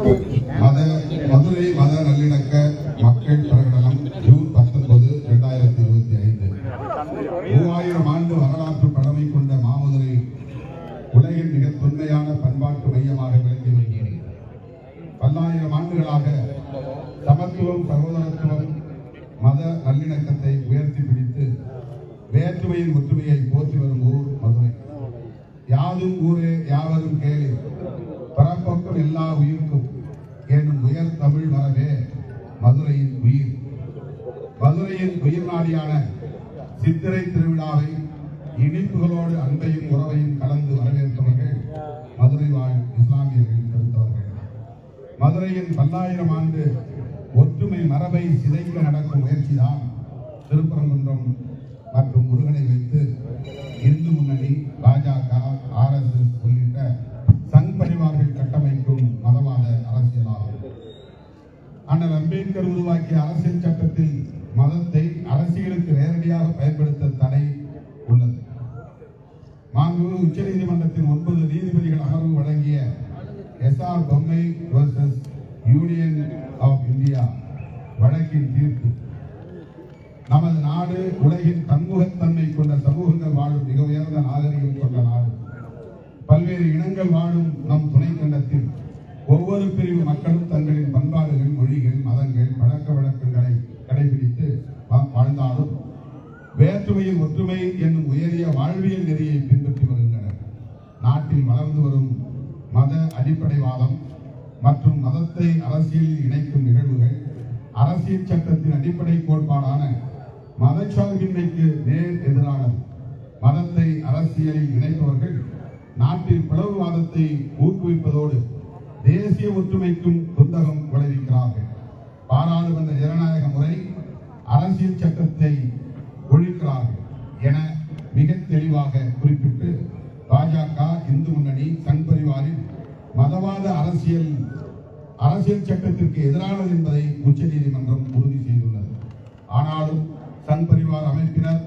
மத மதுரை மத நல்லிணக்க மக்கள் பிரகடனம் ஜூன் பத்தொன்பது இரண்டாயிரத்தி இருபத்தி ஐந்து. மூவாயிரம் ஆண்டு வரலாற்று பழமை கொண்ட மாமதுரை உலகின் மிக தொன்மையான பண்பாட்டு மையமாக விளங்கி வருகிறது. பல்லாயிரம் ஆண்டுகளாக சமத்துவம் சகோதரத்துவம் மத நல்லிணக்கத்தை உயர்த்தி பிடித்து வேற்றுமையின் ஒற்றுமையை போற்றி வரும் ஊர் மதுரை. யாதும் ஊரே யாவரும் கேளு. பரப்பக்கம் எல்லா உயிருக்கும். உயர் தமிழ் மரபே மதுரையின் உயிர். மதுரையின் உயிர் நாடியான சித்திரை திருவிழாவை இனிப்புகளோடு அன்பையும் உறவையும் கலந்து வரவேற்பவர்கள் மதுரை வாழ் இஸ்லாமியர்கள் கருத்தவர்கள். மதுரையின் பல்லாயிரம் ஆண்டு ஒற்றுமை மரபை சிதைக்க நடக்கும் முயற்சிதான் திருப்பரங்குன்றம் மற்றும் முருகனை வைத்து இந்து முன்னணி பாஜக ஆர்எஸ்எஸ் உள்ளிட்ட சங் பரிவார்கள் கட்டமைக்கும் மதவாத அரசியலாகும் அண்ணல் அம்பேத்கர் உருவாக்கிய அரசியல் சட்டத்தில் மதத்தை அரசியலுக்கு நேரடியாக பயன்படுத்த தடை உள்ளது. மாண்புமிகு உச்சநீதிமன்றத்தின் ஒன்பது நீதிபதிகள் அமர்வு வழங்கிய S R Bommai versus Union of India வழக்கின் தீர்ப்பு. நமது நாடு உலகின் பன்முகத்தன்மை கொண்ட சமூகங்கள் வாழும் மிக உயர்ந்த நாகரிகம் கொண்ட நாடு. பல்வேறு இனங்கள் வாழும் நம் துணை கண்டத்தில் ஒவ்வொரு பிரிவு மக்களும் தங்களின் பங்கு வேற்றுமையில் ஒற்றுமை என்னும் உயரிய வாழ்வியல் நெறியை பின்பற்றி வருகின்றனர். நாட்டில் வளர்ந்து வரும் மத அடிப்படைவாதம் மற்றும் மதத்தை அரசியலில் இணைக்கும் நிகழ்வுகள் அரசியல் சட்டத்தின் அடிப்படை கோட்பாடான மதச்சார்பின்மைக்கு நேர் எதிரானது மதத்தை அரசியலில் இணைப்பவர்கள் நாட்டில் பிளவுவாதத்தை ஊக்குவிப்பதோடு தேசிய ஒற்றுமைக்கும் குந்தகம் விளைவிக்கிறார்கள். பாராளுமன்ற ஜனநாயக முறை அரசியல் சட்டத்தை ஒழிக்கிறார்கள் என மிக தெளிவாக குறிப்பிட்டு பாஜக இந்து முன்னணி சங் பரிவாரின் மதவாத அரசியல் அரசியல் சட்டத்திற்கு எதிரானது என்பதை உச்சநீதிமன்றம் உறுதி செய்துள்ளது. ஆனாலும் சங் பரிவார் அமைப்பினர்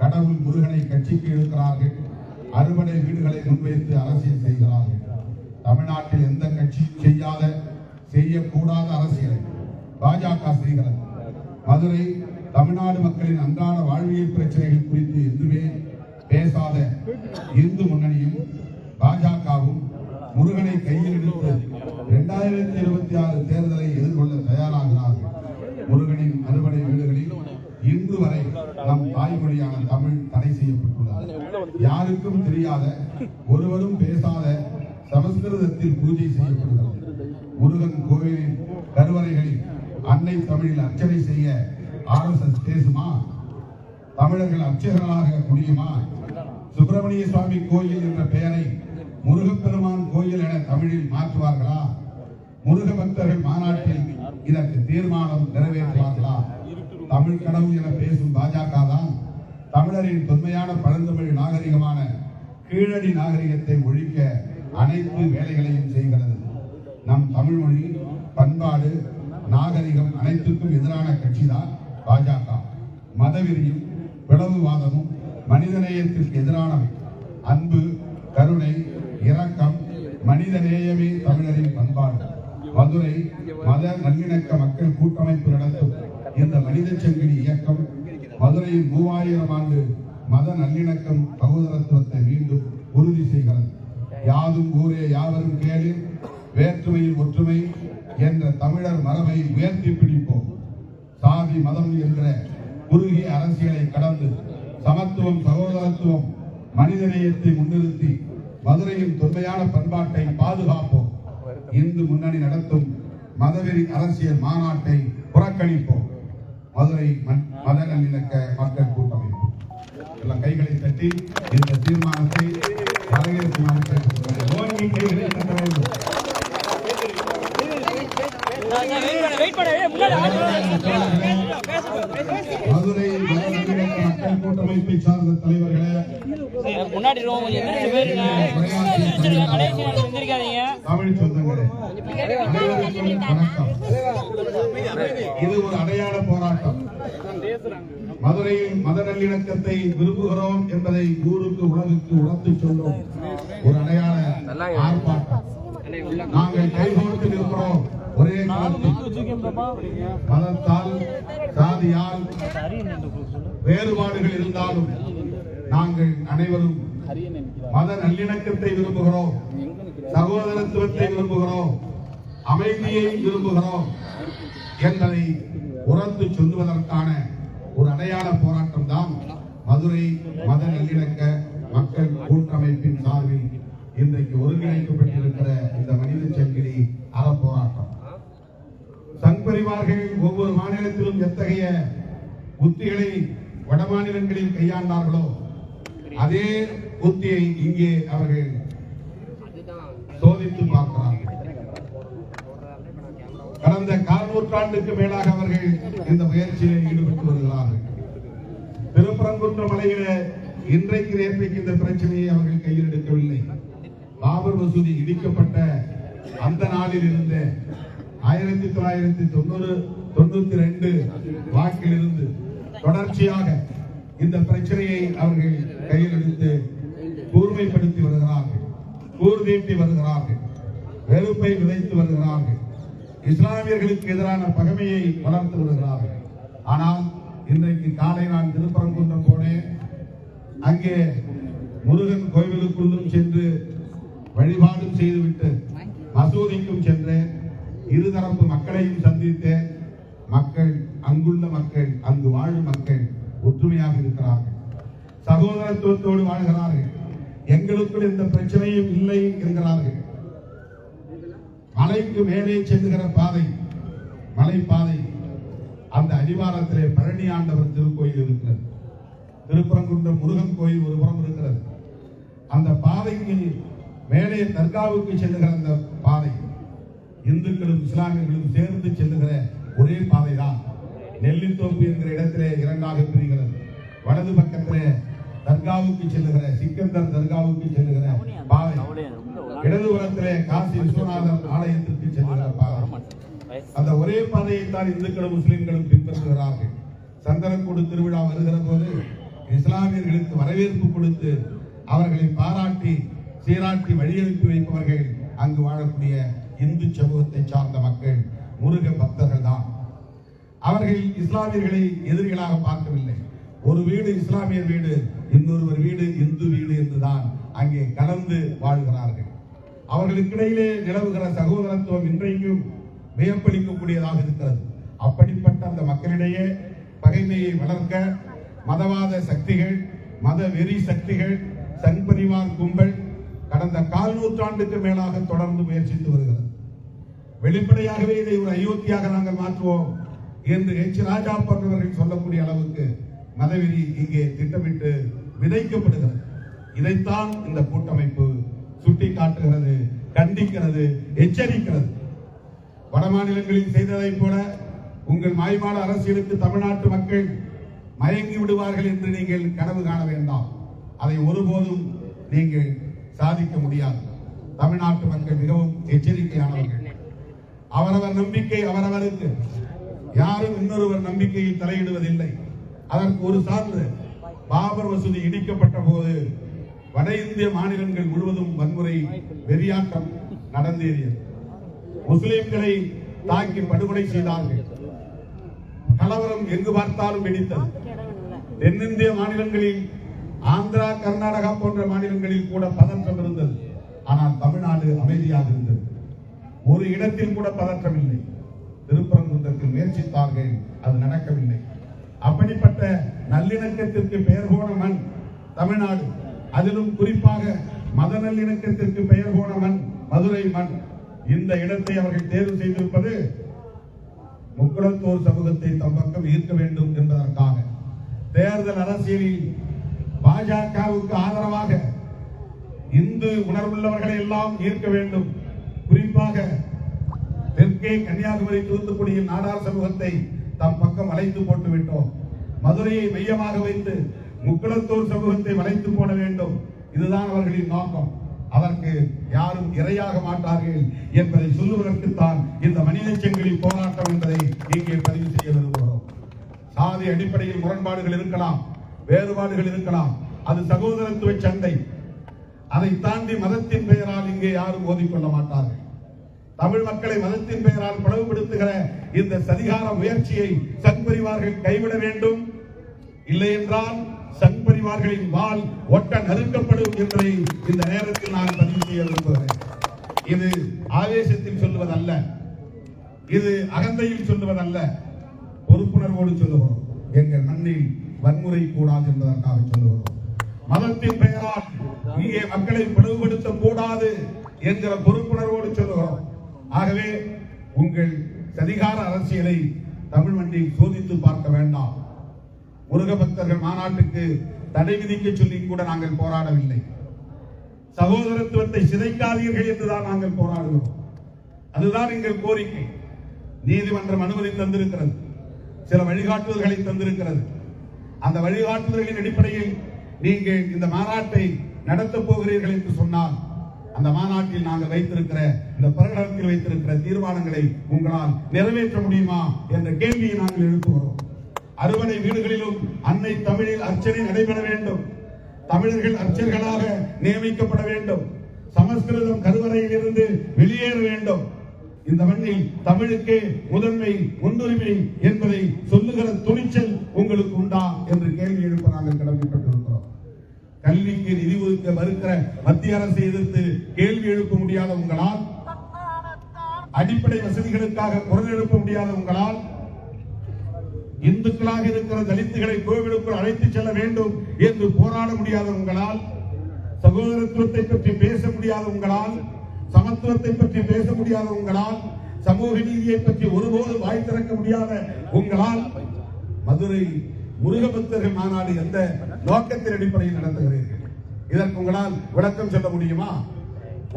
கடவுள் முருகனை கட்சிக்கு இழுக்கிறார்கள் அறுபடை வீடுகளை முன்வைத்து அரசியல் செய்கிறார்கள். தமிழ்நாட்டில் எந்த கட்சியும் செய்யாத செய்யக்கூடாத அரசியலை பாஜக செய்கிறது. மதுரை தமிழ்நாடு மக்களின் அன்றாட வாழ்வியல் பிரச்சனைகள் குறித்து எதுவுமே பேசாத இந்து முன்னணியும் பாஜகவும் முருகனை கையில் எடுத்து இரண்டாயிரத்தி இருபத்தி ஆறு தேர்தலை எதிர்கொள்ள தயாராகிறார்கள். முருகனின் அறுவடை வீடுகளில் இன்று வரை நம் தாய்மொழியான தமிழ் தடை செய்யப்பட்டுள்ளது. யாருக்கும் தெரியாத ஒருவரும் பேசாத சமஸ்கிருதத்தில் பூஜை செய்யப்படுகிறது. முருகன் கோவிலின் கருவறைகளில் அன்னை தமிழில் அர்ச்சனை செய்ய ஆர்எஸ்எஸ் பேசுமா? தமிழர்கள் அர்ச்சகர்களாக முடியுமா? சுப்பிரமணிய சுவாமி கோயில் என்ற பெயரை முருகப்பெருமான் கோயில் என தமிழில் மாற்றுவார்களா? முருக பக்தர்கள் மாநாட்டில் இதற்கு தீர்மானம் நிறைவேற்றுவார்களா? தமிழ் கடவுள் என பேசும் பாஜக தான் தமிழரின் தொன்மையான பழந்தமிழ் நாகரிகமான கீழடி நாகரிகத்தை ஒழிக்க அனைத்து வேலைகளையும் செய்கிறது. நம் தமிழ் மொழி பண்பாடு நாகரிகம் அனைத்துக்கும் எதிரான கட்சிதான். பாஜக மதவெறியும் பிளவுவாதமும் மனிதநேயத்திற்கு எதிரானவை. அன்பு கருணை இரக்கம் மனிதநேயமே தமிழரின் பண்பாடு. மதுரை மத நல்லிணக்க மக்கள் கூட்டமைப்பு நடத்தும் இந்த மனித சங்கிலி இயக்கம் மதுரையின் மூவாயிரம் ஆண்டு மத நல்லிணக்கம் சகோதரத்துவத்தை மீண்டும் உறுதி செய்கிறது. யாதும் ஊரே யாவரும் கேளு வேற்றுமையில் ஒற்றுமை என்ற தமிழர் மரபை உயர்த்தி பிடிப்போம். சாதி மதம் என்ற குறுகிய அரசியலை கடந்து சமத்துவம் சகோதரத்துவம் மனிதநேயத்தை முன்னிறுத்தி மதுரையின் தொன்மையான பண்பாட்டை பாதுகாப்போம். இந்து முன்னணி நடத்தும் மதவெறி அரசியல் மாநாட்டை புறக்கணிப்போம். மதுரை மண்- மத நல்லிணக்க மக்கள் கூட்டமைப்பு. எல்லாம் கைகளை தட்டி இந்த தீர்மானத்தை வரவேற்குமாறு கேட்டுக்கொள்கிறேன். ஓங்கி கைகளை தட்ட வேண்டும் வெயிட் பண்ண முன்னாடி மதுரை மக்கள் கூட்டமைப்பை சார்ந்த தலைவர்களே. முன்னாடி தமிழ் சொந்தங்களே வணக்கம். இது ஒரு அடையாள போராட்டம். மதுரையில் மத நல்லிணக்கத்தை விரும்புகிறோம் என்பதை ஊருக்கு உலகுக்கு உணர்த்திச் சொல்லும் ஒரு அடையாள ஆர்ப்பாட்டம். நாங்கள் கைகோர்த்து மதத்தால் சாதியால் வேறுபாடுகள் இருந்தாலும் நாங்கள் அனைவரும் மத நல்லிணக்கத்தை விரும்புகிறோம் சகோதரத்துவத்தை விரும்புகிறோம் அமைதியை விரும்புகிறோம் என்பதை உணர்ந்து சொல்லுவதற்கான ஒரு அடையாள போராட்டம் தான் மதுரை மத நல்லிணக்க மக்கள் கூட்டமைப்பின் சார்பில் இன்றைக்கு ஒருங்கிணைக்கப்பட்டிருக்கிற இந்த மனித சங்கிலி அறப்போராட்டம். சங் ஒவ்வொரு மாநிலத்திலும் எத்தகைய உத்திகளை வட மாநிலங்களில் கையாண்டார்களோ அதே உத்தியை இங்கே அவர்கள் சோதித்து பார்க்கிறார்கள். கடந்த கால் நூற்றாண்டுக்கு மேலாக அவர்கள் இந்த முயற்சியில் ஈடுபட்டு வருகிறார்கள். திருப்பரங்குன்ற மலையில இன்றைக்கு நேற்றைக்கு இந்த பிரச்சனையை அவர்கள் கையில் எடுக்கவில்லை. பாபர் மசூதி இடிக்கப்பட்ட அந்த நாளில் இருந்த ஆயிரத்தி தொள்ளாயிரத்தி தொண்ணூறு தொண்ணூத்தி ரெண்டு வாக்கில் இருந்து தொடர்ச்சியாக இந்த பிரச்சனையை அவர்கள் கையில் எடுத்து கூர்மைப்படுத்தி வருகிறார்கள் கூர்தீட்டி வருகிறார்கள் வெறுப்பை விதைத்து வருகிறார்கள். இஸ்லாமியர்களுக்கு எதிரான பகமையை வளர்த்து வருகிறார்கள். ஆனால் இன்றைக்கு காலை நான் திருப்பரங்குன்றம் போனேன். அங்கே முருகன் கோவிலுக்குள்ளும் சென்று வழிபாடும் செய்துவிட்டு மசூதிக்கும் சென்றேன். இருதரப்பு மக்களையும் சந்தித்தேன் மக்கள் அங்குள்ள மக்கள் அங்கு வாழும் மக்கள் ஒற்றுமையாக இருக்கிறார்கள். சகோதரத்துவத்தோடு வாழ்கிறார்கள். எங்களுக்குள் எந்த பிரச்சனையும் இல்லை என்கிறார்கள். மலைக்கு மேலே செல்லுகிற பாதை மலைப்பாதை அந்த அடிவாரத்திலே பழனி ஆண்டவர் திருக்கோயில் இருக்கிறது. திருப்பரங்குன்றம் முருகன் கோயில் ஒரு புறம் இருக்கிறது. அந்த பாதைக்கு மேலே தர்காவுக்கு செல்லுகிற அந்த பாதை இந்துக்களும் இஸ்லாமியர்களும் சேர்ந்து செல்லுகிற ஒரே பாதை தான் நெல்லித்தோப்பு என்கிற இடத்திலே இரண்டாக பிரிகிறது. வலது பக்கத்திலே தர்காவுக்கு செல்லுகிற சிக்கந்தர் தர்காவுக்கு செல்லுகிற பாதை. இடதுபுறத்திலே காசி விஸ்வநாதர் ஆலயத்திற்கு செல்லுகிற பாதை. அந்த ஒரே பாதையை தான் இந்துக்களும் முஸ்லிம்களும் பின்பற்றுகிறார்கள். சந்தனக்கூடு திருவிழா வருகிற போது இஸ்லாமியர்களுக்கு வரவேற்பு கொடுத்து அவர்களை பாராட்டி சீராட்டி வழியனுப்பி வைப்பவர்கள் அங்கு வாழக்கூடிய இந்து சமூகத்தை சார்ந்த மக்கள் முருக பக்தர்கள் தான் அவர்கள் இஸ்லாமியர்களை எதிரிகளாக பார்க்கவில்லை. ஒரு வீடு இஸ்லாமியர் வீடு இன்னொருவர் வீடு இந்து வீடு என்றுதான் அங்கே கலந்து வாழ்கிறார்கள். அவர்களுக்கிடையிலே நிலவுகிற சகோதரத்துவம் இன்றைக்கும் வியப்பளிக்கக்கூடியதாக இருக்கிறது. அப்படிப்பட்ட அந்த மக்களிடையே பகைமையை வளர்க்க மதவாத சக்திகள் மத வெறி சக்திகள் சங்பரிவார் கும்பல் கடந்த கால் நூற்றாண்டுக்கு மேலாக தொடர்ந்து முயற்சித்து வருகிறது. வெளிப்படையாகவே இதை ஒரு அயோத்தியாக நாங்கள் மாற்றுவோம் என்று எச் ராஜா போன்றவர்கள் சொல்லக்கூடிய அளவுக்கு மதவெறி இங்கே திட்டமிட்டு விதைக்கப்படுகிறது. இதைத்தான் இந்த கூட்டமைப்பு சுட்டி காட்டுகிறது கண்டிக்கிறது எச்சரிக்கிறது. வட மாநிலங்களில் செய்ததைப் போல உங்கள் மாய்மால அரசியலுக்கு தமிழ்நாட்டு மக்கள் மயங்கி விடுவார்கள் என்று நீங்கள் கனவு காண வேண்டாம். அதை ஒருபோதும் நீங்கள் சாதிக்க முடியாது. தமிழ்நாட்டு மக்கள் மிகவும் எச்சரிக்கையானவர்கள். அவரவர் நம்பிக்கை அவரவருக்கு. யாரும் இன்னொருவர் நம்பிக்கையில் தலையிடுவதில்லை. அதற்கு ஒரு சான்று பாபர் வசதி இடிக்கப்பட்ட போது வட இந்திய மாநிலங்கள் முழுவதும் வன்முறை வெறியாட்டம் நடந்தேறியது. முஸ்லிம்களை தாக்கி படுகொலை செய்தார்கள். கலவரம் எங்கு பார்த்தாலும் வெடித்தது. தென்னிந்திய மாநிலங்களில் ஆந்திரா கர்நாடகா போன்ற மாநிலங்களில் கூட பதற்றம் இருந்தது. ஆனால் தமிழ்நாடு அமைதியாக இருந்தது. ஒரு இடத்தில் கூட பதற்றம் இல்லை. திருப்பரங்குன்றத்தில் முயற்சித்தார்கள் அது நடக்கவில்லை. அப்படிப்பட்ட நல்லிணக்கத்திற்கு பெயர் போன மண் தமிழ்நாடு. அதிலும் குறிப்பாக மத நல்லிணக்கத்திற்கு பெயர் போன மண் மதுரை மண். இந்த இடத்தை அவர்கள் தேர்வு செய்திருப்பது முக்குளத்தோர் சமூகத்தை தம் பக்கம் ஈர்க்க வேண்டும் என்பதற்காக. தேர்தல் அரசியலில் பாஜகவுக்கு ஆதரவாக இந்து உணர்வுள்ளவர்களை எல்லாம் ஈர்க்க வேண்டும். குறிப்பாக தெற்கே கன்னியாகுமரி தூத்துக்குடியில் நாடார் சமூகத்தை தம் பக்கம் அழைத்து போட்டு விட்டோம். மதுரையை மையமாக வைத்து முக்குளத்தூர் சமூகத்தை வளைத்து போட வேண்டும். இதுதான் அவர்களின் நோக்கம். அதற்கு யாரும் இரையாக மாட்டார்கள் என்பதை சொல்லுவதற்குத்தான் இந்த மனித செங்கிலி போராட்டம் என்பதை இங்கே பதிவு செய்ய விரும்புகிறோம். சாதி அடிப்படையில் முரண்பாடுகள் இருக்கலாம். வேறுபாடுகள் இருக்கலாம். அது சகோதரத்துவ சண்டை. அதை தாண்டி மதத்தின் பெயரால் இங்கே யாரும் ஓதிக்கொள்ள மாட்டார்கள். தமிழ் மக்களை மதத்தின் பெயரால் பிளவுபடுத்துகிற இந்த சதிகார முயற்சியை சங்பரிவார்கள் கைவிட வேண்டும். இல்லை என்றால் சங்பரிவார்களின் வால் ஒட்ட நறுக்கப்படும் என்பதை இந்த நேரத்தில் நான் பதிவு செய்ய விரும்புகிறேன். இது ஆவேசத்தில் சொல்லுவதல்ல. இது அகந்தையில் சொல்லுவதல்ல. பொறுப்புணர்வோடு சொல்லுகிறோம். எங்கள் மண்ணில் வன்முறை கூடாது என்பதற்காக சொல்லுகிறோம். மதத்தின் பெயரால் இங்கே மக்களை பிளவுபடுத்த கூடாது என்கிற பொறுப்புணர்வோடு சொல்லுகிறோம். ஆகவே உங்கள் சதிகார அரசியலை தமிழ் மண்ணில் சோதித்து பார்க்க வேண்டாம். முருக பக்தர்கள் மாநாட்டுக்கு தடை விதிக்க சொல்லி கூட நாங்கள் போராடவில்லை. சகோதரத்துவத்தை சிதைக்காதீர்கள் என்றுதான் நாங்கள் போராடுகிறோம். அதுதான் எங்கள் கோரிக்கை. நீதிமன்றம் அனுமதி தந்திருக்கிறது. சில வழிகாட்டுதல்களை தந்திருக்கிறது. அந்த வழிகாட்டுதல்களின் அடிப்படையில் நீங்கள் இந்த மாநாட்டை நடத்தப் போகிறீர்கள் என்று சொன்னால் அந்த மாநாட்டில் நாங்கள் வைத்திருக்கிற இந்த பிரகடனத்தில் வைத்திருக்கிற தீர்மானங்களை உங்களால் நிறைவேற்ற முடியுமா என்ற கேள்வியை நாங்கள் எழுப்புகிறோம். அறுவடை வீடுகளிலும் அன்னை தமிழில் அர்ச்சனை நடைபெற வேண்டும். தமிழர்கள் அர்ச்சர்களாக நியமிக்கப்பட வேண்டும். சமஸ்கிருதம் கருவறையில் இருந்து வெளியேற வேண்டும். இந்த மண்ணில் தமிழுக்கே முதன்மை முன்னுரிமை என்பதை சொல்லுகிற துணிச்சல் உங்களுக்கு உண்டா என்று கேள்வி எழுப்ப நாங்கள் கடமைப்பட்டிருக்கிறோம். கல்விக்கு நிதி ஒதுக்க மறுக்கிற மத்திய அரசை எதிர்த்து கேள்வி எழுப்ப முடியாத உங்களால் அடிப்படை வசதிகளுக்காக குரல் எழுப்ப முடியாத உங்களால் இந்துக்களாக இருக்கிற தலித்துகளை கோவிலுக்குள் அழைத்து செல்ல வேண்டும் என்று போராட முடியாத உங்களால் சகோதரத்துவத்தை பற்றி பேச முடியாத உங்களால் சமத்துவத்தை பற்றி பேச முடியாத உங்களால் சமூக நீதியை பற்றி ஒருபோது வாய் திறக்க முடியாத உங்களால் மதுரை முருகபக்தர்கள் மாநாடு எந்த நோக்கத்தின் அடிப்படையில் நடத்துகிறீர்கள்? இதற்கு உங்களால் விளக்கம் சொல்ல முடியுமா?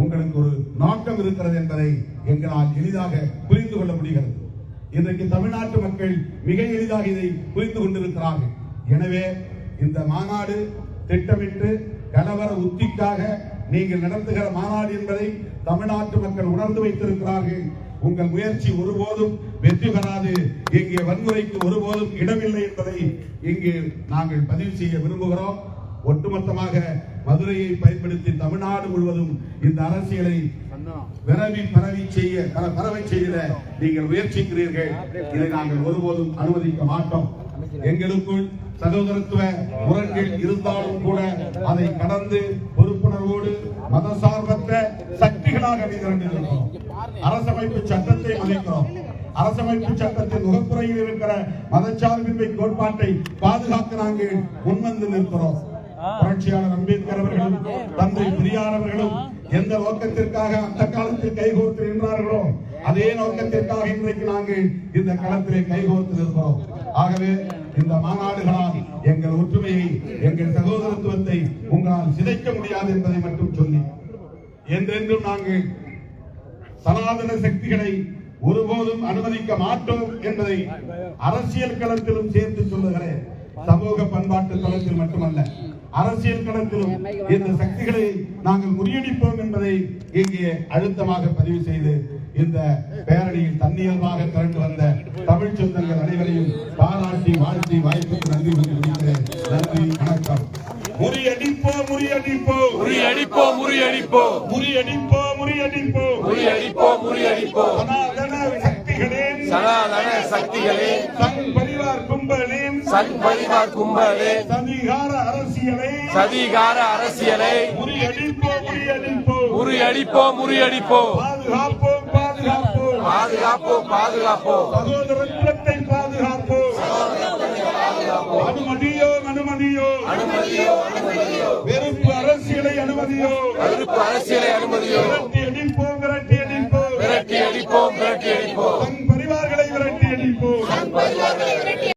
உங்களுக்கு ஒரு நோக்கம் இருக்கிறது என்பதை எங்களால் எளிதாக புரிந்து கொள்ள முடிகிறது. இன்றைக்கு தமிழ்நாட்டு மக்கள் மிக எளிதாக இதை புரிந்து கொண்டிருக்கிறார்கள். எனவே இந்த மாநாடு திட்டமிட்டு கலவர உத்திக்காக நீங்கள் நடத்துகிற மாநாடு என்பதை தமிழ்நாட்டு மக்கள் உணர்ந்து வைத்திருக்கிறார்கள். உங்கள் முயற்சி ஒருபோதும் வெற்றி பெறாது. இங்கே வன்முறைக்கு ஒருபோதும் இடமில்லை என்பதை இங்கே நாங்கள் பதிவு செய்ய விரும்புகிறோம். ஒட்டுமொத்தமாக மதுரையை பயன்படுத்தி தமிழ்நாடு முழுவதும் இந்த அரசியலை விரவி பரவி செய்ய பரவை செய்ய நீங்கள் முயற்சிக்கிறீர்கள். இதை நாங்கள் ஒருபோதும் அனுமதிக்க மாட்டோம். எங்களுக்குள் சகோதரத்துவ முரண்கள் இருந்தாலும் கூட அதை கடந்து பொறுப்புணர்வோடு மதசார்பற்ற சக்திகளாக திரண்டிருக்கிறோம் அரசமைப்பு சட்டத்தை மதிக்கிறோம் அரசமைப்பு சட்டத்தின் முகப்புறையில் இருக்கிற மதச்சார்பின்மை கோட்பாட்டை பாதுகாக்க நாங்கள் முன்வந்து நிற்கிறோம். புரட்சியாளர் அம்பேத்கர் அவர்களும் தந்தை பெரியார் அவர்களும் எந்த நோக்கத்திற்காக அந்த காலத்தில் கைகோர்த்து நின்றார்களோ அதே நோக்கத்திற்காக இன்றைக்கு நாங்கள் இந்த களத்திலே கைகோர்த்து நிற்கிறோம். ஆகவே இந்த மாநாடுகளால் எங்கள் ஒற்றுமையை எங்கள் சகோதரத்துவத்தை உங்களால் சிதைக்க முடியாது என்பதை மட்டும் சொல்லி என்றென்றும் நாங்கள் சனாதன சக்திகளை ஒருபோதும் அனுமதிக்க மாட்டோம் என்பதை அரசியல் களத்திலும் சேர்த்து சொல்லுகிறேன். சமூக பண்பாட்டு களத்தில் மட்டுமல்ல அரசியல் களத்திலும் இந்த சக்திகளை நாங்கள் முறியடிப்போம் என்பதை இங்கே அழுத்தமாக பதிவு செய்து இந்த பேரணியில் தன்னியல்பாக திரண்டு வந்த தமிழ் சொந்தங்கள் அனைவரையும் பாராட்டி வாழ்த்தி வாய்ப்புக்கு நன்றி நன்றி வணக்கம். முறியடிப்போம் முறியடிப்போம் முறியடிப்போம் முறியடிப்போம் முறியடிப்போம் முறியடிப்போம் முறியடிப்போம் முறியடிப்போம் சனாதன சக்திகளின். சனாதன சக்திகளே சங் பரிவார் கும்பலின். சங் பரிவார் கும்பலே சதிகார அரசியலை சதிகார அரசியலை முறியடிப்போம் முறியடிப்போம் முறியடிப்போம் முறியடிப்போம் பாதுகாப்போம் பாதுகாப்போம். பாதுகாப்போம் பாதுகாப்போம். சகோதரத்துவத்தை அனுமதியோ? கருப்பு அரசியலை அனுமதியோ? விரட்டி அடிப்போம் விரட்டி அடிப்போம். விரட்டி அடிப்போம் விரட்டி அடிப்போம். பரிவார்களை விரட்டி அடிப்போம். பரிவார்களை விரட்டி